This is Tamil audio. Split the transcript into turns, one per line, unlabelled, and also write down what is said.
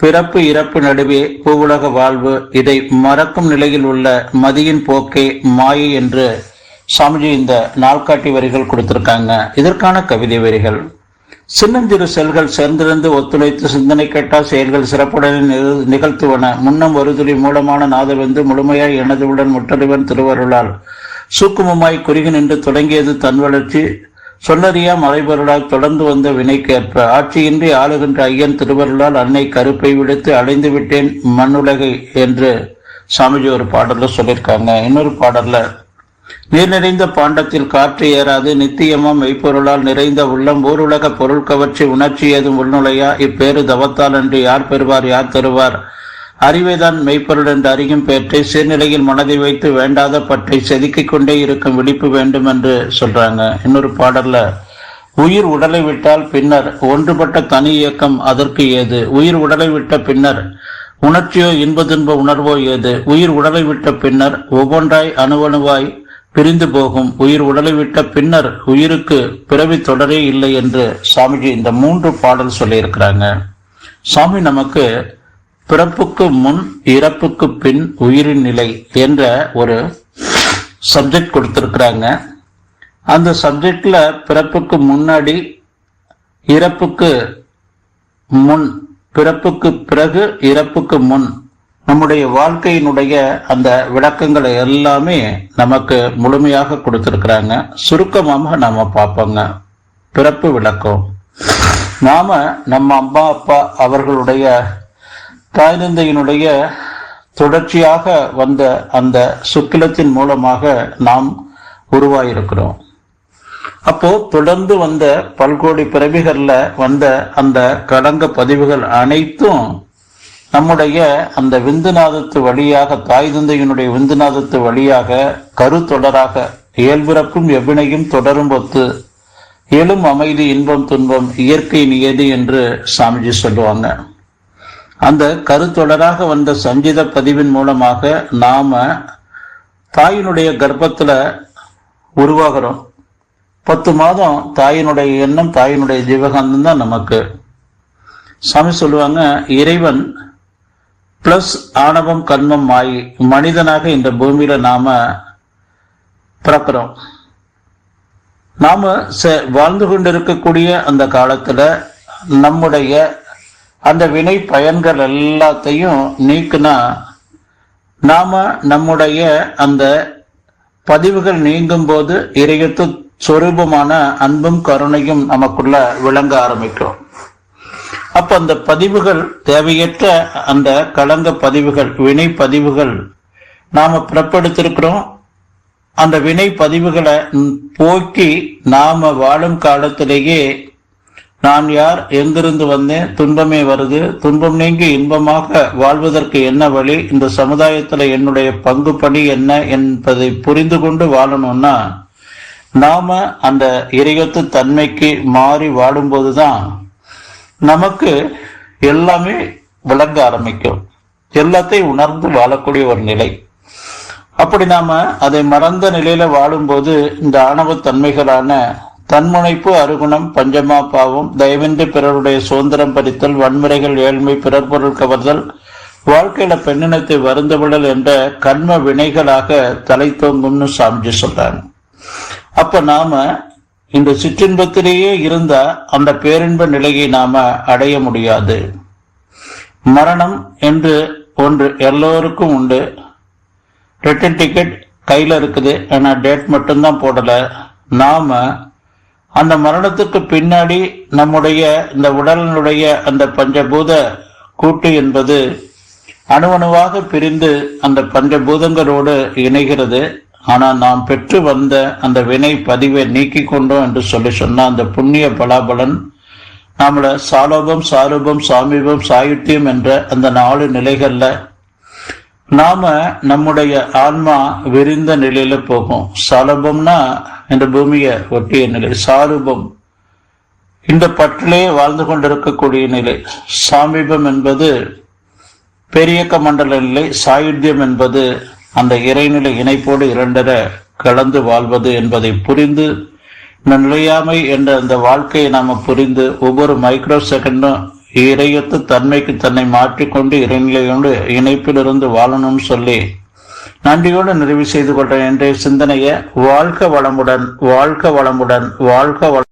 பிறப்பு இறப்பு நடுவே பூவுலக வாழ்வு. இதை மறக்கும் நிலையில் உள்ள மதியின் போக்கே மாயை என்று சாமிஜி இந்த நாள்காட்டி வரிகள் கொடுத்திருக்காங்க. இதற்கான கவிதை வரிகள். சின்னஞ்சிறு செல்கள் சேர்ந்திருந்து ஒத்துழைத்து சிந்தனை கேட்டால் செயல்கள் சிறப்புடன் நிகழ்த்துவன. முன்னம் ஒரு துளி மூலமான நாதவெந்து முழுமையாய் எனதுவுடன் முட்டறிவன் திருவருளால். சூக்குமமாய் குறுகி நின்று தொடங்கியது தன் வளர்ச்சி. சொல்லறியா மறைபொருளால் தொடர்ந்து வந்த வினைக்கேற்ப ஆட்சியின்றி ஆளுகின்ற ஐயன் திருவருளால் அன்னை கருப்பை விடுத்து அடைந்து விட்டேன் மண்ணுலகை என்று சாமிஜி ஒரு பாடல்ல சொல்லியிருக்காங்க. இன்னொரு பாடல்ல நீர் நிறைந்த பாண்டத்தில் காற்று ஏறாது நித்தியமும் மெய்ப்பொருளால் நிறைந்த உள்ளம் ஊருலக பொருள் கவர்ச்சி உணர்ச்சி ஏதும் உள்நுழையா? இப்பேறு தவத்தால் அன்று யார் பெறுவார் யார் தருவார்? அறிவைதான் மெய்ப்பொருள் என்று அறியும் பேற்றை சீர்நிலையில் மனதை வைத்து வேண்டாத பற்றை செதுக்கிக் கொண்டே இருக்கும் விழிப்பு வேண்டும் என்று சொல்றாங்க. இன்னொரு பாடல்ல உயிர் உடலை விட்டால் பின்னர் ஒன்றுபட்ட தனி இயக்கம் அதற்கு ஏது? உயிர் உடலை விட்ட பின்னர் உணர்ச்சியோ இன்ப துன்ப உணர்வோ ஏது? உயிர் உடலை விட்ட பின்னர் ஒவ்வொன்றாய் அணுவணுவாய் பிரிந்து போகும். உயிர் உடலை விட்ட பின்னர் உயிருக்கு பிறவி தொடரே இல்லை என்று சாமிஜி இந்த மூன்று பாடல் சொல்லியிருக்கிறாங்க. சாமி நமக்கு பிறப்புக்கு முன் இறப்புக்கு பின் உயிரின் நிலை என்ற ஒரு சப்ஜெக்ட் கொடுத்துருக்குறாங்க. அந்த சப்ஜெக்டில் பிறப்புக்கு முன்னாடி இறப்புக்கு முன் பிறப்புக்கு பிறகு இறப்புக்கு முன் நம்முடைய வாழ்க்கையினுடைய அந்த விளக்கங்களை எல்லாமே நமக்கு முழுமையாக கொடுத்துருக்குறாங்க. சுருக்கமாக நாம பார்ப்போங்க. பிறப்பு விளக்கம். நாம நம்ம அம்மா அப்பா அவர்களுடைய தாய் தந்தையினுடைய தொடர்ச்சியாக வந்த அந்த சுக்கிலத்தின் மூலமாக நாம் உருவாயிருக்கிறோம். அப்போ தொடர்ந்து வந்த பல்கோடி பிறவிகள்ல வந்த அந்த கடங்க பதிவுகள் அனைத்தும் நம்முடைய அந்த விந்துநாதத்து வழியாக தாய் தந்தையினுடைய விந்துநாதத்து வழியாக கருத்தொடராக இயல்பிறப்பும் எவ்வினையும் தொடரும் ஒத்து எழும் அமைதி இன்பம் துன்பம் இயற்கை நியதி என்று சாமிஜி சொல்லுவாங்க. அந்த கருத்தொடராக வந்த சஞ்சித பதிவின் மூலமாக நாம தாயினுடைய கர்ப்பத்துல உருவாகிறோம். பத்து மாதம் தாயினுடைய எண்ணம் தாயினுடைய ஜீவகாந்தம் தான் நமக்கு. சாமி சொல்லுவாங்க இறைவன் பிளஸ் ஆணவம் கண்மம் மாயி மனிதனாக இந்த பூமியில நாம பிறக்கிறோம். நாம வாழ்ந்து கொண்டிருக்கக்கூடிய அந்த காலத்துல நம்முடைய அந்த வினை பயன்கள் எல்லாத்தையும் நீக்குனா நாம நம்முடைய அந்த பதிவுகள் நீங்கும் போது இறையத்து சொரூபமான அன்பும் கருணையும் நமக்குள்ள விளங்க ஆரம்பிக்கும். அப்ப அந்த பதிவுகள் தேவையற்ற அந்த களங்க பதிவுகள் வினை பதிவுகள் நாம பிறப்படுத்திருக்கிறோம். அந்த வினை பதிவுகளை போக்கி நாம வாழும் காலத்திலேயே நான் யார்? எங்கிருந்து வந்தேன்? துன்பமே வருது. துன்பம் நீங்கி இன்பமாக வாழ்வதற்கு என்ன வழி? இந்த சமுதாயத்துல என்னுடைய பங்கு பணி என்ன என்பதை புரிந்து கொண்டு வாழணும்னா நாம அந்த இறையத்து தன்மைக்கு மாறி வாடும்போதுதான் நமக்கு எல்லாமே விளங்க ஆரம்பிக்கும். எல்லாத்தையும் உணர்ந்து வாழக்கூடிய ஒரு நிலை. அப்படி நாம அதை மறந்த நிலையில வாழும்போது இந்த ஆணவ தன்மைகளான தன்முனைப்பு அருகுணம் பஞ்சமா பாவம் தயவின்றி பிறருடைய சுதந்திரம் பறித்தல் வன்முறைகள் ஏழ்மை பிறர் பொருள் கவர்தல் வாழ்க்கையில பெண்ணினத்தை வருந்தவிடல் என்ற கண்ம வினைகளாக தலை தோங்கும்னு சாமிஜி சொல்றாங்க அப்ப நாம இந்த சிற்றின்பத்திலேயே இருந்தா அந்த பேரின்ப நிலையை நாம அடைய முடியாது. மரணம் என்று ஒன்று எல்லோருக்கும் உண்டு. ரிட்டன் டிக்கெட் கையில் இருக்குது ஆனால் டேட் மட்டும்தான் போடல. நாம அந்த மரணத்துக்கு பின்னாடி நம்முடைய இந்த உடலினுடைய அந்த பஞ்சபூத கூட்டு என்பது அணுவணுவாக பிரிந்து அந்த பஞ்சபூதங்களோடு இணைகிறது. ஆனால் நாம் பெற்று வந்த அந்த வினை பதிவை நீக்கி கொண்டோம் என்று சொல்லி சொன்ன அந்த புண்ணிய பலாபலன் நம்மளை சாலோபம் சாரூபம் சாமீபம் சாயுத்தியம் என்ற அந்த நாலு நிலைகளில் நாம நம்முடைய ஆன்மா விரிந்த நிலையில போகும். சலபம்னா இந்த பூமியை ஒட்டிய நிலை சாரூபம். இந்த பற்றிலே வாழ்ந்து கொண்டிருக்கக்கூடிய நிலை சாமீபம் என்பது பெரியக்க மண்டல நிலை சாயுத்தியம் என்பது அந்த இறைநிலை இணைப்போடு இரண்டர கலந்து வாழ்வது என்பதை புரிந்து இந்த நிலையாமை என்ற அந்த வாழ்க்கையை நாம புரிந்து ஒவ்வொரு மைக்ரோ செகண்டும் இறையத்து தன்மைக்கு தன்னை மாற்றிக்கொண்டு இறைநிலையோடு இணைப்பிலிருந்து வாழணும்னு சொல்லி நன்றியோடு நிறைவு செய்து கொள்ற இன்றைய சிந்தனையை வாழ்க வளமுடன் வாழ்க வளமுடன் வாழ்க வள